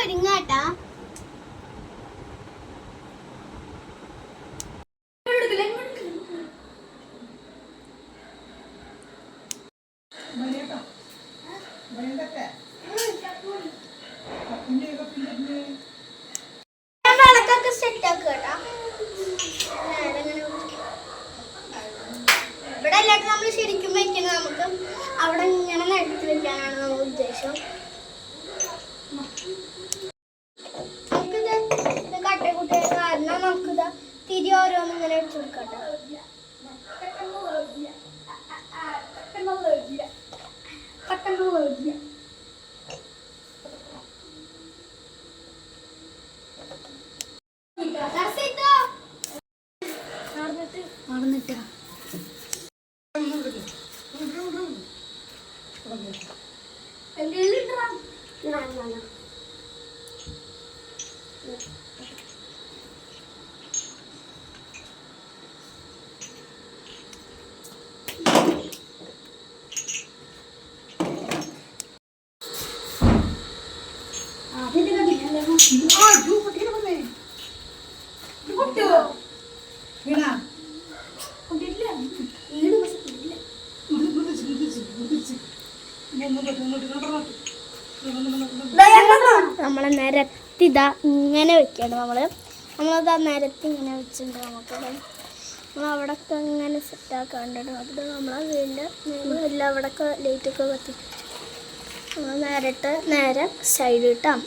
ഒരുങ്ങാട്ടാ ഇങ്ങനെ വെച്ച്. ഇവിടെ അല്ലാണ്ട് നമ്മൾ ശരിക്കും വെക്കുന്നത് നമുക്ക് അവിടെ ഇങ്ങനെ നടത്തി വെക്കാനാണ് നമ്മുടെ ഉദ്ദേശം. ഓരോന്നും ഇങ്ങനെ വെച്ച് കൊടുക്കട്ടെ. എന്തെങ്കിലും നമ്മളെ നിരത്തി ഇതാ ഇങ്ങനെ വെക്കണം നമ്മൾ. നമ്മളിതാ നിരത്തി ഇങ്ങനെ വെച്ചിട്ടുണ്ട് നമുക്ക്. നമ്മൾ അവിടെയൊക്കെ ഇങ്ങനെ സെറ്റാക്കാണ്ടിട്ട് അത് നമ്മളെ വീടിന്റെ എല്ലാം അവിടെയൊക്കെ ലൈറ്റൊക്കെ കത്തി. നമ്മൾ നേരിട്ട് നേരെ സൈഡ് ഇട്ടാം